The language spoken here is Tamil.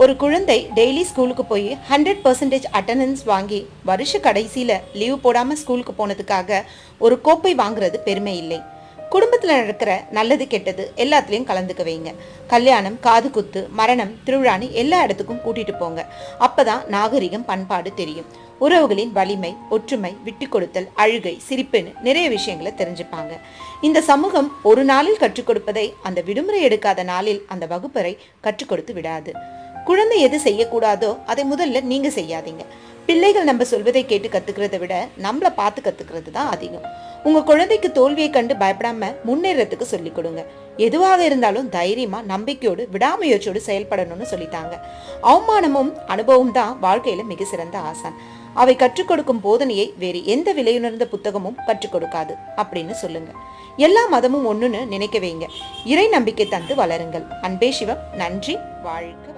ஒரு குழந்தை டெய்லி ஸ்கூலுக்கு போய் ஹண்ட்ரட் பர்சன்டேஜ் அட்டண்டன்ஸ் வாங்கி வருஷ கடைசியில் லீவு போடாமல் ஸ்கூலுக்கு போனதுக்காக ஒரு கோப்பை வாங்குறது பெருமை இல்லை. குடும்பத்தில் நடக்கிற நல்லது கெட்டது எல்லாத்துலேயும் கலந்துக்க வைங்க. கல்யாணம் காது குத்து மரணம் திருவிழான்னு எல்லா இடத்துக்கும் கூட்டிட்டு போங்க. அப்பதான் நாகரிகம் பண்பாடு தெரியும். உறவுகளின் வலிமை ஒற்றுமை விட்டு கொடுத்தல் அழுகை சிரிப்புன்னு நிறைய விஷயங்களை தெரிஞ்சுப்பாங்க. இந்த சமூகம் ஒரு நாளில் கற்றுக் கொடுப்பதை அந்த விடுமுறை எடுக்காத நாளில் அந்த வகுப்பறை கற்றுக் கொடுத்து விடாது. குழந்தை எது செய்யக்கூடாதோ அதை முதல்ல நீங்க செய்யாதீங்க. பிள்ளைகள் நம்ம சொல்வதை கேட்டு கத்துக்கிறத விட நம்மள பார்த்து கத்துக்கிறது தான் அதிகம். உங்க குழந்தைக்கு தோல்வியை கண்டு பயப்படாம முன்னேறத்துக்கு சொல்லிக் கொடுங்க. எதுவாக இருந்தாலும் தைரியமா நம்பிக்கையோடு விடாமுயற்சியோடு செயல்படணும்னு சொல்லிட்டாங்க. அவமானமும் அனுபவம் தான் வாழ்க்கையில மிக சிறந்த ஆசான். அவை கற்றுக் கொடுக்கும் போதனையை வேறு எந்த விலையுணர்ந்த புத்தகமும் கற்றுக் கொடுக்காது அப்படின்னு சொல்லுங்க. எல்லா மதமும் ஒண்ணுன்னு நினைக்க வைங்க. இறை நம்பிக்கை தந்து வளருங்கள். அன்பே சிவம். நன்றி. வாழ்க